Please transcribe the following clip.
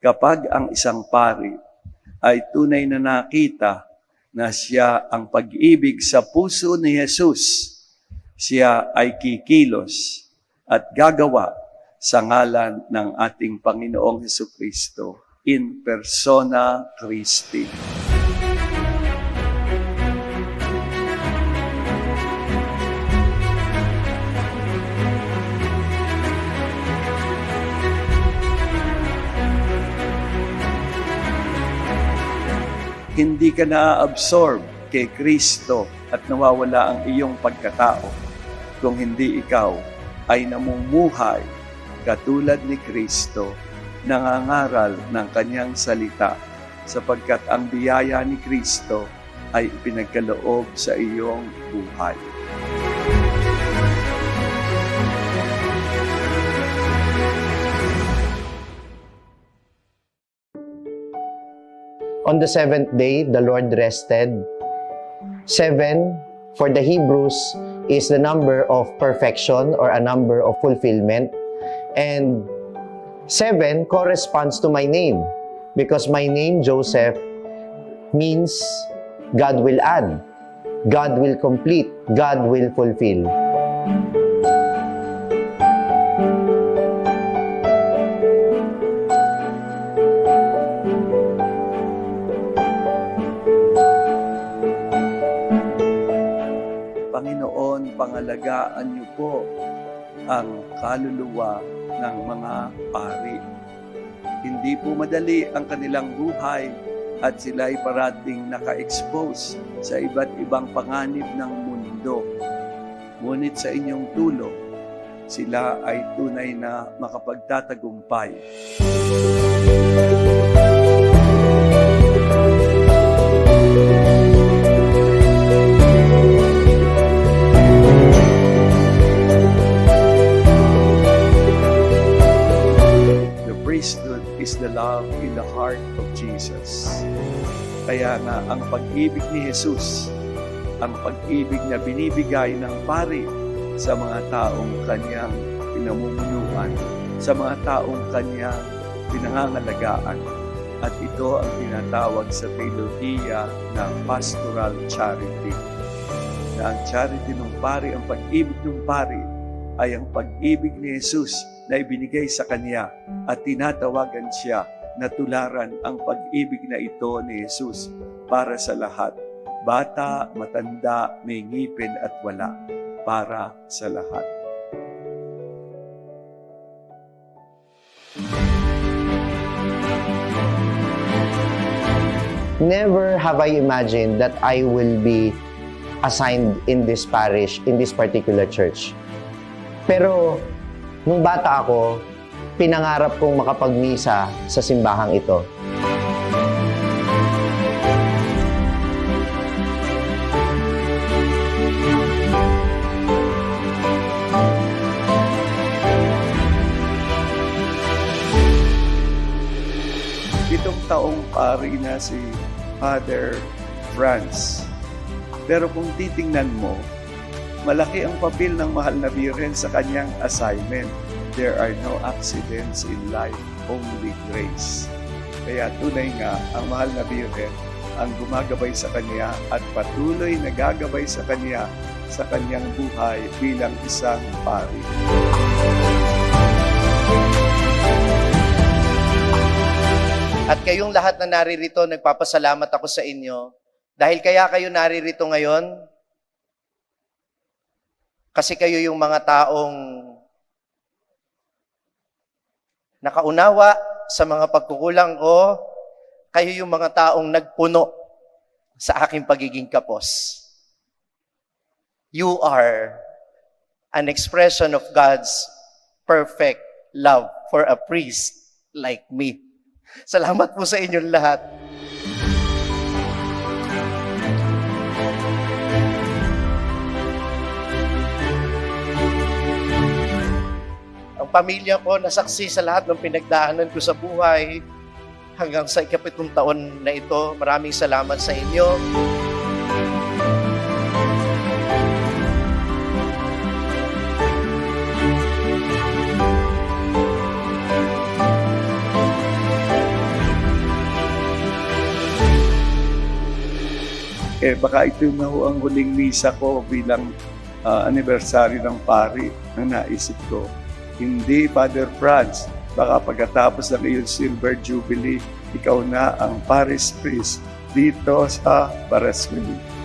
kapag ang isang pari ay tunay na nakita na siya ang pag-ibig sa puso ni Jesus, siya ay kikilos at gagawa sa ngalan ng ating Panginoong Heso Kristo in persona Christi. Hindi ka na-absorb kay Kristo at nawawala ang iyong pagkatao kung hindi ikaw ay namumuhay katulad ni Kristo, nangangaral ng kanyang salita sapagkat ang biyaya ni Kristo ay ipinagkaloob sa iyong buhay. On the seventh day, the Lord rested. Seven, for the Hebrews, is the number of perfection or a number of fulfillment. And seven corresponds to my name because my name, Joseph, means God will add, God will complete, God will fulfill. Panginoon, pangalagaan niyo po ang kaluluwa ng mga pari. Hindi po madali ang kanilang buhay at sila ay parating naka-expose sa iba't ibang panganib ng mundo. Ngunit sa inyong tulong, sila ay tunay na makapagtatagumpay. The Jesus. Kaya nga ang pag-ibig ni Jesus, ang pag-ibig na binibigay ng pari sa mga taong kanyang pinamumunuan, sa mga taong kanyang pinangangalagaan. At ito ang tinatawag sa teolohiya na pastoral charity. Na ang charity ng pari, ang pag-ibig ng pari, ay ang pag-ibig ni Jesus na ibinigay sa Kanya at tinatawagan siya na tularan ang pag-ibig na ito ni Jesus para sa lahat. Bata, matanda, may ngipin at wala. Para sa lahat. Never have I imagined that I will be assigned in this parish, in this particular church. Pero, nung bata ako, pinangarap kong makapagmisa sa simbahang ito. Pitong taong pari na si Father Franz. Pero kung titingnan mo, malaki ang papel ng mahal na Birhen sa kanyang assignment. There are no accidents in life, only grace. Kaya tunay nga, ang mahal na Birhen ang gumagabay sa kanya at patuloy na gagabay sa kanya sa kanyang buhay bilang isang pari. At kayong lahat na naririto, nagpapasalamat ako sa inyo. Dahil kaya kayo naririto ngayon, kasi kayo yung mga taong nakaunawa sa mga pagkukulang ko, kayo yung mga taong nagpuno sa aking pagiging kapos. You are an expression of God's perfect love for a priest like me. Salamat po sa inyong lahat. pamilya ko, nasaksi sa lahat ng pinagdaanan ko sa buhay hanggang sa ikapitong taon na ito. Maraming salamat sa inyo. Eh, baka ito na ho ang huling misa ko bilang uh, anniversary ng pari na naisip ko. Hindi, Father Franz, baka pagkatapos ng iyong Silver Jubilee, ikaw na ang Paris Priest dito sa Baraswing.